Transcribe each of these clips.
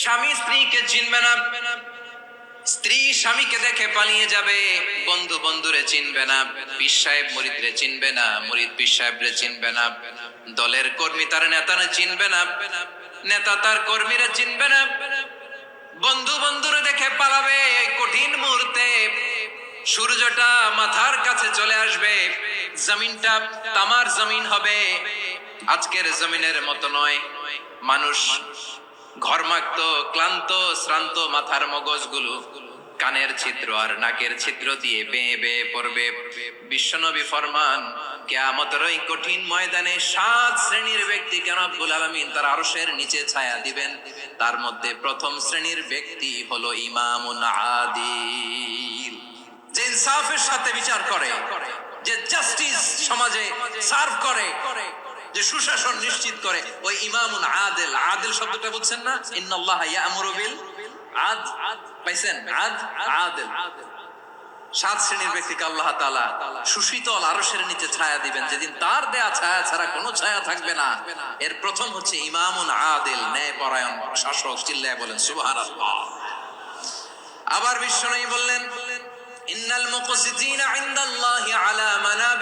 স্বামী স্ত্রীকে চিনবে না। স্ত্রী স্বামীকে দেখে পালিয়ে যাবে, বন্ধু বন্ধুরে চিনবে না, পীর সাহেব মুরিদরে চিনবে না, মুরিদ পীর চিনবে না, দলের কর্মী তার নেতারে চিনবে না, নেতা তার কর্মীরা চিনবে না। বন্ধু বন্ধুরে দেখে পালাবে কঠিন মুহূর্তে, সূর্যটা মাথার কাছে চলে আসবে, জমিনটা তামার জমিন হবে, আজকের জমিনের মতো নয়, মানুষ ঘরমাক্ত, ক্লান্ত, শ্রান্ত মাথার মগজগুলো কানের ছিদ্র আর নাকের ছিদ্র দিয়ে বেয়ে বেয়ে পড়বে। বিশ্বনবী ফরমান, কেয়ামতের ওই কঠিন ময়দানে সাত শ্রেণির ব্যক্তি কেন আব্বুল আলমিন তার আরশের নিচে ছায়া দিবেন? তার মধ্যে প্রথম শ্রেণির ব্যক্তি হলো ইমামুন আদিল। যে ইনসাফের সাথে বিচার করে, যে জাস্টিস সমাজে সার্ভ করে যে সুশাসন নিশ্চিত করে, ওই ইমামুন আদেল। আদেল শব্দটা বুঝছেন না? ইন্নাল্লাহ আদ। পাইছেন? আদ, আদেল। সাত শ্রেণির ব্যক্তিকে আল্লাহ তাআলা সুশীতল আরশের নিচে ছায়া দিবেন। যেদিন তার দেয়া ছায়া ছাড়া কোনো ছায়া থাকবে না। এর প্রথম হচ্ছে ইমামুন আদেল ন্যায় পরায়ণ শাসক। চিল্লায় বলেন, সুবহানাল্লাহ। আবার বিশ্বনবী বললেন, ইন্নাল মুকসিতিনা ইনদাল্লাহি আলা মিন আন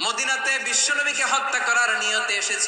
মদিনাতে বিশ্বনবীকে হত্যা করার নিয়তে এসেছে।